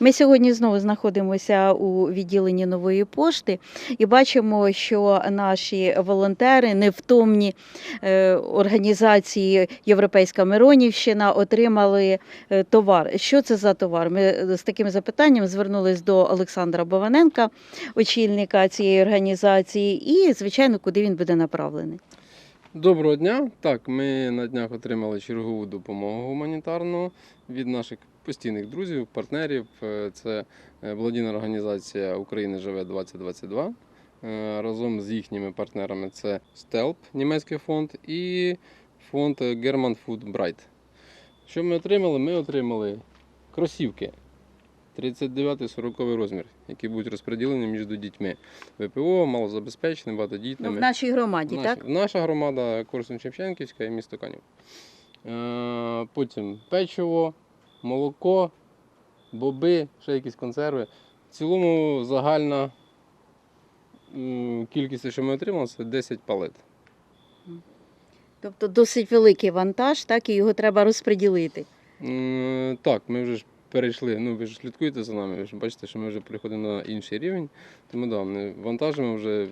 Ми сьогодні знову знаходимося у відділенні нової пошти і бачимо, що наші волонтери, невтомні е, організації Європейська Миронівщина отримали е, товар. Що це за товар? Ми е, з таким запитанням звернулись до Олександра Бованенка, очільника цієї організації, і, звичайно, куди він буде направлений. Доброго дня. Так, ми на днях отримали чергову допомогу гуманітарну від наших постійних друзів, партнерів. Е, Це е, благодійна організація України живе 2022. Е, Разом з їхніми партнерами це Стелп, німецький фонд, і фонд German Food Bright. Що ми отримали? Ми отримали кросівки 39-40 розмір, які будуть розподілені між дітьми. ВПО, малозабезпеченими, Ну, багатодітними. в нашій громаді, Наша, так? наша громада корсунь шевченківська і місто Канів. Е, потім печиво, молоко, боби, ще якісь консерви. В цілому загальна кількість, що ми отримали, це 10 палет. Тобто досить великий вантаж, так, і його треба розподілити. Так, ми вже ж перейшли, ну ви ж слідкуєте за нами, ви ж бачите, що ми вже переходимо на інший рівень. Тому да, ми вантажимо вже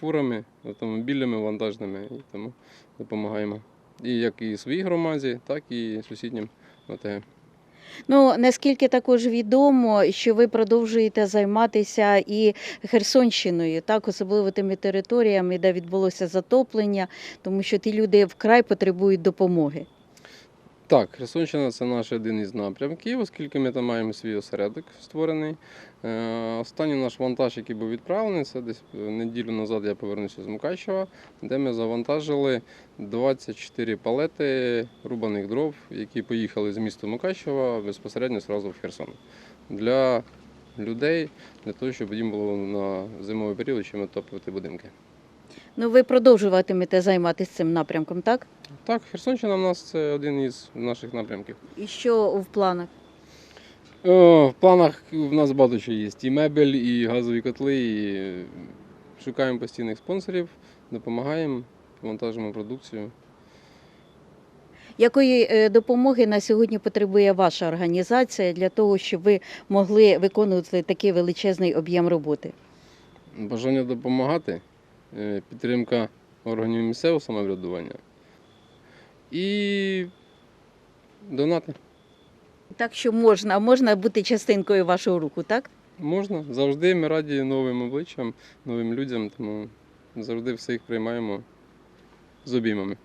фурами, автомобілями вантажними і тому допомагаємо. І як і своїй громаді, так і сусіднім ОТГ. Ну наскільки також відомо, що ви продовжуєте займатися і Херсонщиною, так особливо тими територіями, де відбулося затоплення, тому що ті люди вкрай потребують допомоги. Так, Херсонщина це наш один із напрямків, оскільки ми там маємо свій осередок створений. Е, Останній наш вантаж, який був відправлений, це десь неділю назад я повернувся з Мукачева, де ми завантажили 24 палети рубаних дров, які поїхали з міста Мукачева безпосередньо зразу в Херсон. Для людей, для того, щоб їм було на зимовий період чим отоплювати будинки. Ну ви продовжуватимете займатися цим напрямком, так? Так, Херсонщина в нас це один із наших напрямків. І що в планах? О, в планах в нас багато що є. І мебель, і газові котли, і шукаємо постійних спонсорів, допомагаємо, вантажимо продукцію. Якої е, допомоги на сьогодні потребує ваша організація для того, щоб ви могли виконувати такий величезний об'єм роботи? Бажання допомагати, е, підтримка органів місцевого самоврядування і донати. Так що можна, можна бути частинкою вашого руху, так? Можна. Завжди ми раді новим обличчям, новим людям, тому завжди всіх приймаємо з обіймами.